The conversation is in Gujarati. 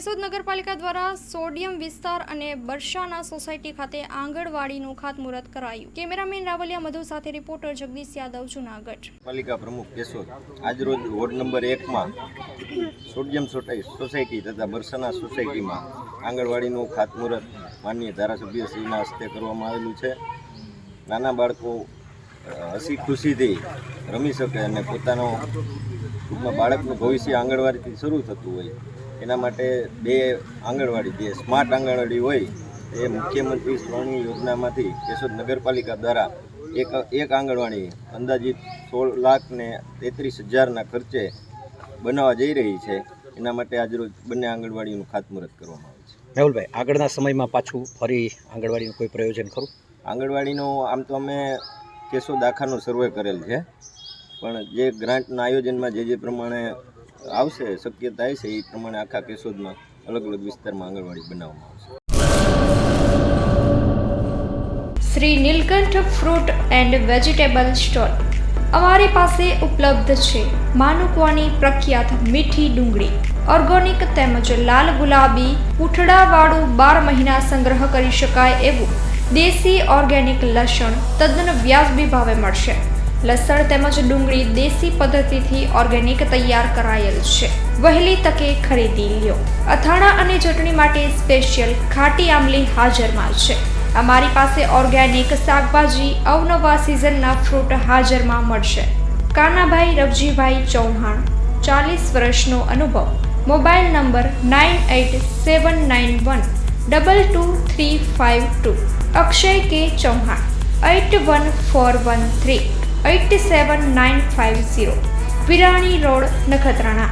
કેશોદ નગરપાલિકા દ્વારા સોડિયમ વિસ્તાર અને બરસાના સોસાયટી ખાતે આંગણવાડીનું ખાતમુહૂર્ત કરાયું. કેમેરામેન રાવલિયા મધુ સાથે રિપોર્ટર જગદીશ યાદવ, જુનાગઢ. પાલિકા પ્રમુખ કેશોદ, આજરોજ વોર્ડ નંબર એકમાં સોડિયમ સોસાયટી તથા બરસાના સોસાયટીમાં આંગણવાડીનું ખાતમુહૂર્ત માનનીય ધારાસભ્ય શ્રીના હસ્તે કરવામાં આવેલું છે. નાના બાળકો હસી ખુશીથી રમી શકે અને પોતાનો, ટૂંકમાં બાળકનું ભવિષ્ય આંગણવાડીથી શરૂ થતું હોય. એના માટે બે આંગણવાડી જે સ્માર્ટ આંગણવાડી હોય એ મુખ્યમંત્રી શ્રોણી યોજનામાંથી કેશોદ નગરપાલિકા દ્વારા એક એક આંગણવાડી અંદાજિત સોળ લાખ ને તેત્રીસ હજારના ખર્ચે બનાવવા જઈ રહી છે. એના માટે આજરોજ બંને આંગણવાડીનું ખાતમુહૂર્ત કરવામાં આવે છે. મેહુલભાઈ આગળના સમયમાં પાછું ફરી આંગણવાડીનું કોઈ પ્રયોજન ખરું? આંગણવાડીનો આમ તો અમે કેશોદ આખાનો સર્વે કરેલ છે. પણ જે ગ્રાન્ટના આયોજનમાં જે જે પ્રમાણે આવશે શક્યતા છે, એ પ્રમાણે આખા કેશોદમાં અલગ અલગ વિસ્તારમાં આંગણવાડી બનાવવામાં આવશે. Shri Nilkanth fruit and vegetable store અમારી પાસે ઉપલબ્ધ છે. માનુકવાની પ્રખ્યાત મીઠી ડુંગળી, ઓર્ગોનિક તેમજ લાલ ગુલાબી પૂંઠડાવાળું બાર મહિના સંગ્રહ કરી શકાય એવું દેશી ઓર્ગેનિક લસણ તદ્દન વ્યાજબી ભાવે મળશે. લસણ તેમજ ડુંગળી દેશી પદ્ધતિથી ઓર્ગેનિક તૈયાર કરાયેલ છે. વહેલી તકે ખરીદી લ્યો. અથાણા અને ચટણી માટે સ્પેશિયલ ખાટી આમલી હાજરમાં છે. અમારી પાસે ઓર્ગેનિક શાકભાજી અવનવા સિઝનના ફ્રૂટ હાજરમાં મળશે. કાનાભાઈ રવજીભાઈ ચૌહાણ, ચાલીસ વર્ષનો અનુભવ. Mobile number nine eight seven nine one double two three five two Akshay K Chauhan eight one four one three eight seven nine five zero. Virani road Nakhatrana.